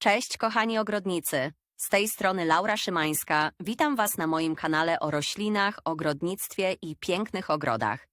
Cześć kochani ogrodnicy. Z tej strony Laura Szymańska. Witam Was na moim kanale o roślinach, ogrodnictwie i pięknych ogrodach.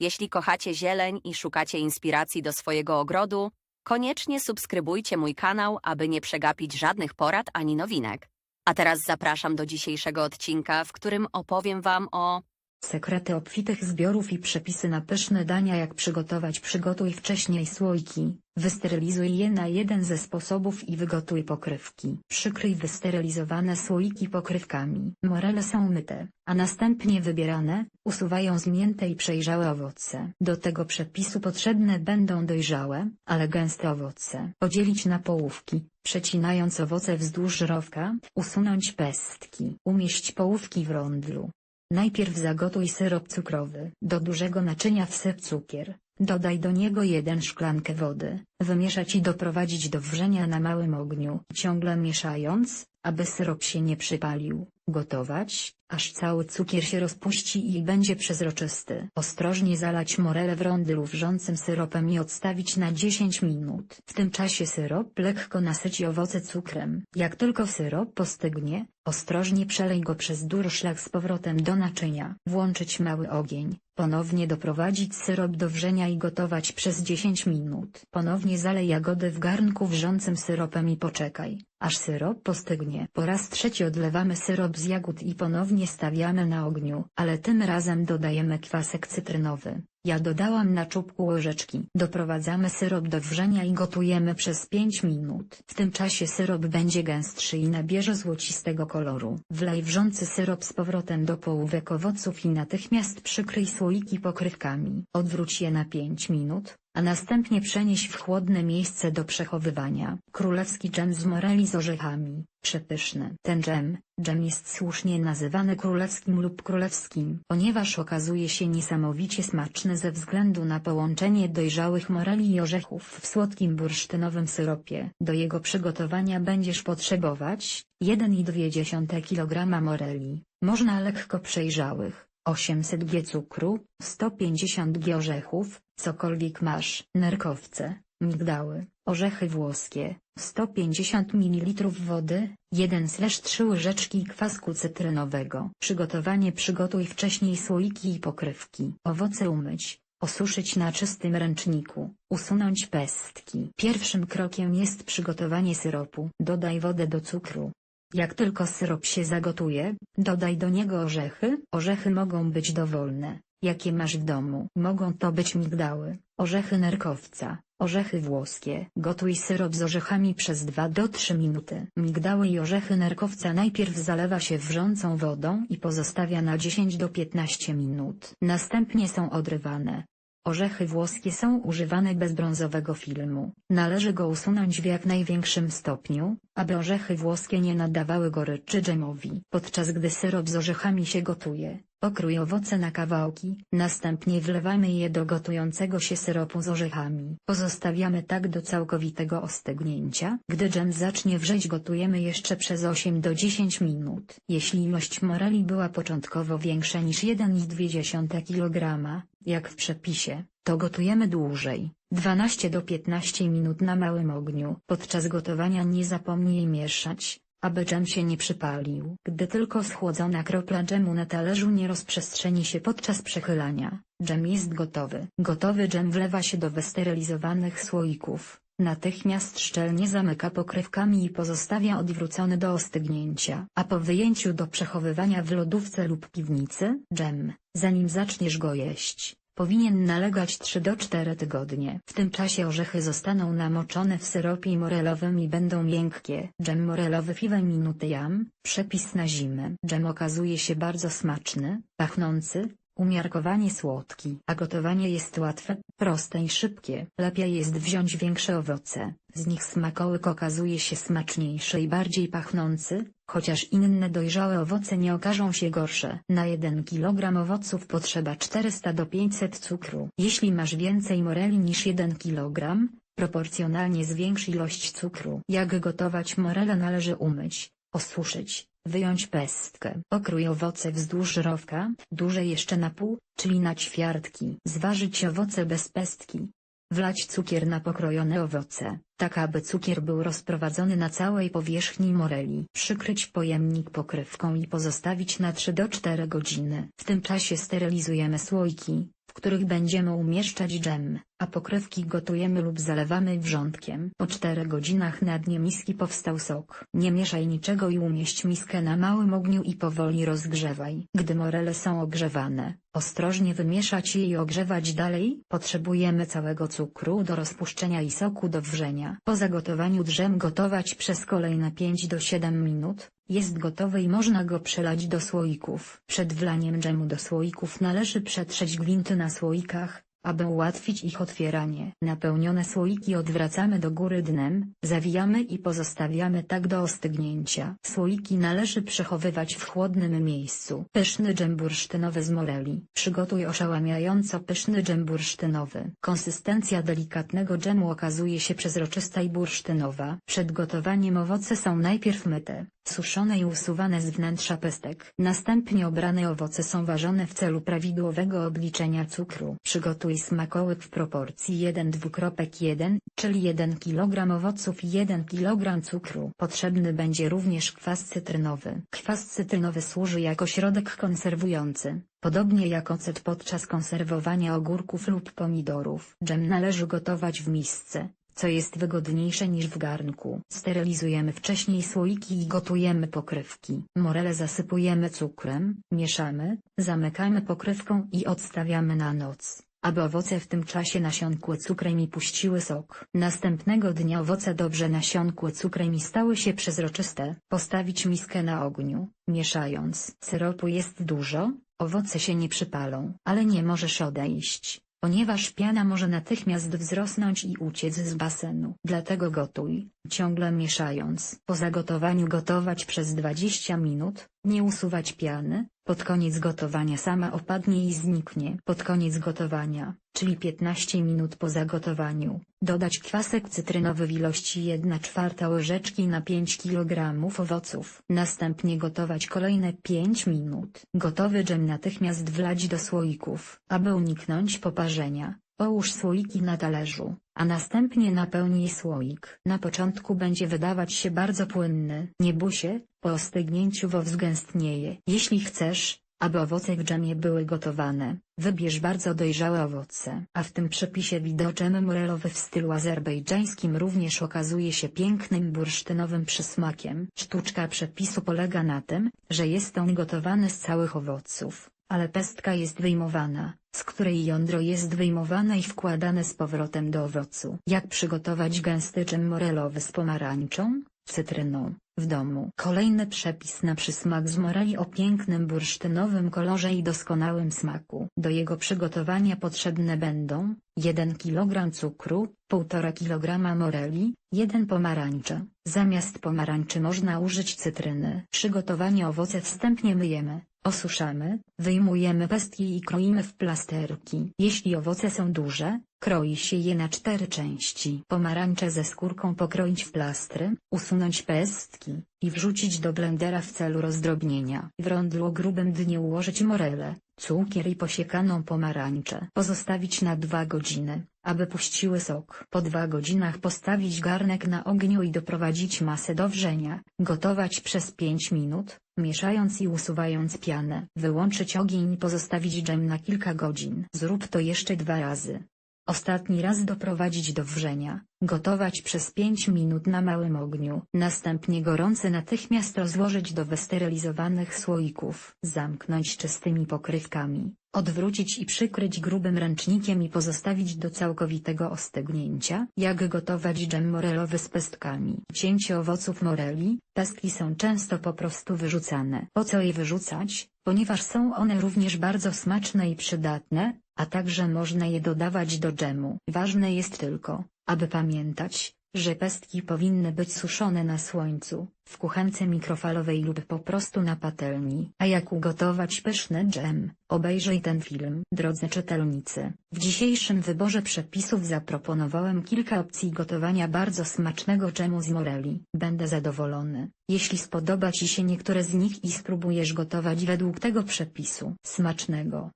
Jeśli kochacie zieleń i szukacie inspiracji do swojego ogrodu, koniecznie subskrybujcie mój kanał, aby nie przegapić żadnych porad ani nowinek. A teraz zapraszam do dzisiejszego odcinka, w którym opowiem Wam o Sekrety obfitych zbiorów i przepisy na pyszne dania jak przygotować Przygotuj wcześniej słoiki, wysterylizuj je na jeden ze sposobów i wygotuj pokrywki. Przykryj wysterylizowane słoiki pokrywkami. Morele są myte, a następnie wybierane, usuwają zmięte i przejrzałe owoce. Do tego przepisu potrzebne będą dojrzałe, ale gęste owoce. Podzielić na połówki, przecinając owoce wzdłuż żrowka, usunąć pestki. Umieść połówki w rondlu. Najpierw zagotuj syrop cukrowy. Do dużego naczynia wsyp cukier. Dodaj do niego jeden szklankę wody. Wymieszać i doprowadzić do wrzenia na małym ogniu. Ciągle mieszając, aby syrop się nie przypalił. Gotować, aż cały cukier się rozpuści i będzie przezroczysty. Ostrożnie zalać morele w rondlu wrzącym syropem i odstawić na 10 minut. W tym czasie syrop lekko nasyci owoce cukrem. Jak tylko syrop postygnie, ostrożnie przelej go przez durszlak z powrotem do naczynia. Włączyć mały ogień. Ponownie doprowadzić syrop do wrzenia i gotować przez 10 minut. Ponownie zalej jagody w garnku wrzącym syropem i poczekaj, aż syrop postygnie. Po raz trzeci odlewamy syrop z jagód i ponownie stawiamy na ogniu, ale tym razem dodajemy kwasek cytrynowy. Ja dodałam na czubku łyżeczki. Doprowadzamy syrop do wrzenia i gotujemy przez 5 minut. W tym czasie syrop będzie gęstszy i nabierze złocistego koloru. Wlej wrzący syrop z powrotem do połówek owoców i natychmiast przykryj słoiki pokrywkami. Odwróć je na 5 minut, a następnie przenieś w chłodne miejsce do przechowywania. Królewski dżem z moreli z orzechami, przepyszny. Ten dżem, dżem jest słusznie nazywany królewskim lub królewskim, ponieważ okazuje się niesamowicie smaczny ze względu na połączenie dojrzałych moreli i orzechów w słodkim bursztynowym syropie. Do jego przygotowania będziesz potrzebować 1,2 kg moreli, można lekko przejrzałych, 800 g cukru, 150 g orzechów, cokolwiek masz. Nerkowce, migdały, orzechy włoskie, 150 ml wody, 1/3 łyżeczki kwasku cytrynowego. Przygotowanie Przygotuj wcześniej słoiki i pokrywki. Owoce umyć, osuszyć na czystym ręczniku, usunąć pestki. Pierwszym krokiem jest przygotowanie syropu. Dodaj wodę do cukru. Jak tylko syrop się zagotuje, dodaj do niego orzechy. Orzechy mogą być dowolne, jakie masz w domu. Mogą to być migdały, orzechy nerkowca, orzechy włoskie. Gotuj syrop z orzechami przez 2 do 3 minuty. Migdały i orzechy nerkowca najpierw zalewa się wrzącą wodą i pozostawia na 10 do 15 minut. Następnie są odrywane. Orzechy włoskie są używane bez brązowego filmu. Należy go usunąć w jak największym stopniu, aby orzechy włoskie nie nadawały goryczy dżemowi. Podczas gdy syrop z orzechami się gotuje, pokrój owoce na kawałki, następnie wlewamy je do gotującego się syropu z orzechami. Pozostawiamy tak do całkowitego ostygnięcia. Gdy dżem zacznie wrzeć gotujemy jeszcze przez 8 do 10 minut. Jeśli ilość moreli była początkowo większa niż 1,2 kg, jak w przepisie, to gotujemy dłużej, 12 do 15 minut na małym ogniu. Podczas gotowania nie zapomnij mieszać, aby dżem się nie przypalił. Gdy tylko schłodzona kropla dżemu na talerzu nie rozprzestrzeni się podczas przechylania, dżem jest gotowy. Gotowy dżem wlewa się do wysterylizowanych słoików. Natychmiast szczelnie zamyka pokrywkami i pozostawia odwrócony do ostygnięcia. A po wyjęciu do przechowywania w lodówce lub piwnicy, dżem, zanim zaczniesz go jeść, powinien nalegać 3 do 4 tygodnie. W tym czasie orzechy zostaną namoczone w syropie morelowym i będą miękkie. Dżem morelowy Five Minuty Jam, przepis na zimę. Dżem okazuje się bardzo smaczny, pachnący, umiarkowanie słodki. A gotowanie jest łatwe, proste i szybkie. Lepiej jest wziąć większe owoce, z nich smakołyk okazuje się smaczniejszy i bardziej pachnący, chociaż inne dojrzałe owoce nie okażą się gorsze. Na 1 kg owoców potrzeba 400 do 500 cukru. Jeśli masz więcej moreli niż 1 kg, proporcjonalnie zwiększ ilość cukru. Jak gotować morele należy umyć, osuszyć, wyjąć pestkę. Pokrój owoce wzdłuż żrowka, duże jeszcze na pół, czyli na ćwiartki. Zważyć owoce bez pestki. Wlać cukier na pokrojone owoce, tak aby cukier był rozprowadzony na całej powierzchni moreli. Przykryć pojemnik pokrywką i pozostawić na 3 do 4 godziny. W tym czasie sterylizujemy słoiki, w których będziemy umieszczać dżem, a pokrywki gotujemy lub zalewamy wrzątkiem. Po 4 godzinach na dnie miski powstał sok. Nie mieszaj niczego i umieść miskę na małym ogniu i powoli rozgrzewaj. Gdy morele są ogrzewane, ostrożnie wymieszać je i ogrzewać dalej. Potrzebujemy całego cukru do rozpuszczenia i soku do wrzenia. Po zagotowaniu drzem gotować przez kolejne 5 do 7 minut. Jest gotowy i można go przelać do słoików. Przed wlaniem dżemu do słoików należy przetrzeć gwinty na słoikach, aby ułatwić ich otwieranie. Napełnione słoiki odwracamy do góry dnem, zawijamy i pozostawiamy tak do ostygnięcia. Słoiki należy przechowywać w chłodnym miejscu. Pyszny dżem bursztynowy z moreli. Przygotuj oszałamiająco pyszny dżem bursztynowy. Konsystencja delikatnego dżemu okazuje się przezroczysta i bursztynowa. Przed gotowaniem owoce są najpierw myte, suszone i usuwane z wnętrza pestek. Następnie obrane owoce są ważone w celu prawidłowego obliczenia cukru. Przygotuj smakołyk w proporcji 1:1, czyli 1 kg owoców i 1 kg cukru. Potrzebny będzie również kwas cytrynowy. Kwas cytrynowy służy jako środek konserwujący. Podobnie jak ocet podczas konserwowania ogórków lub pomidorów. Dżem należy gotować w misce, co jest wygodniejsze niż w garnku. Sterylizujemy wcześniej słoiki i gotujemy pokrywki. Morele zasypujemy cukrem, mieszamy, zamykamy pokrywką i odstawiamy na noc, aby owoce w tym czasie nasiąkły cukrem i puściły sok. Następnego dnia owoce dobrze nasiąkły cukrem i stały się przezroczyste. Postawić miskę na ogniu, mieszając. Syropu jest dużo, owoce się nie przypalą, ale nie możesz odejść ponieważ piana może natychmiast wzrosnąć i uciec z basenu. Dlatego gotuj, ciągle mieszając. Po zagotowaniu gotować przez 20 minut, nie usuwać piany, pod koniec gotowania sama opadnie i zniknie. Pod koniec gotowania, czyli 15 minut po zagotowaniu, dodać kwasek cytrynowy w ilości 1 czwarta łyżeczki na 5 kg owoców. Następnie gotować kolejne 5 minut. Gotowy dżem natychmiast wlać do słoików. Aby uniknąć poparzenia, połóż słoiki na talerzu, a następnie napełnij słoik. Na początku będzie wydawać się bardzo płynny. Nie się, po ostygnięciu wowzgęstnieje. Jeśli chcesz, aby owoce w dżemie były gotowane, wybierz bardzo dojrzałe owoce. A w tym przepisie wideo dżem morelowy w stylu azerbejdżańskim również okazuje się pięknym bursztynowym przysmakiem. Sztuczka przepisu polega na tym, że jest on gotowany z całych owoców, ale pestka jest wyjmowana, z której jądro jest wyjmowane i wkładane z powrotem do owocu. Jak przygotować gęsty dżem morelowy z pomarańczą, cytryną, w domu. Kolejny przepis na przysmak z moreli o pięknym bursztynowym kolorze i doskonałym smaku. Do jego przygotowania potrzebne będą 1 kg cukru, 1,5 kg moreli, 1 pomarańcze. Zamiast pomarańczy można użyć cytryny. Przygotowanie owoce wstępnie myjemy, osuszamy, wyjmujemy pestki i kroimy w plasterki. Jeśli owoce są duże, kroi się je na cztery części. Pomarańcze ze skórką pokroić w plastry, usunąć pestki i wrzucić do blendera w celu rozdrobnienia. W rondlu grubym dnie ułożyć morele, cukier i posiekaną pomarańczę. Pozostawić na 2 godziny, aby puściły sok. Po 2 godzinach postawić garnek na ogniu i doprowadzić masę do wrzenia. Gotować przez 5 minut, mieszając i usuwając pianę. Wyłączyć ogień i pozostawić dżem na kilka godzin. Zrób to jeszcze dwa razy. Ostatni raz doprowadzić do wrzenia, gotować przez 5 minut na małym ogniu. Następnie gorący natychmiast rozłożyć do wysterylizowanych słoików. Zamknąć czystymi pokrywkami, odwrócić i przykryć grubym ręcznikiem i pozostawić do całkowitego ostygnięcia. Jak gotować dżem morelowy z pestkami? Cięcie owoców moreli, pestki są często po prostu wyrzucane. Po co je wyrzucać? Ponieważ są one również bardzo smaczne i przydatne, a także można je dodawać do dżemu. Ważne jest tylko, aby pamiętać, że pestki powinny być suszone na słońcu, w kuchence mikrofalowej lub po prostu na patelni. A jak ugotować pyszny dżem? Obejrzyj ten film. Drodzy czytelnicy, w dzisiejszym wyborze przepisów zaproponowałem kilka opcji gotowania bardzo smacznego dżemu z moreli. Będę zadowolony, jeśli spodoba Ci się niektóre z nich i spróbujesz gotować według tego przepisu. Smacznego!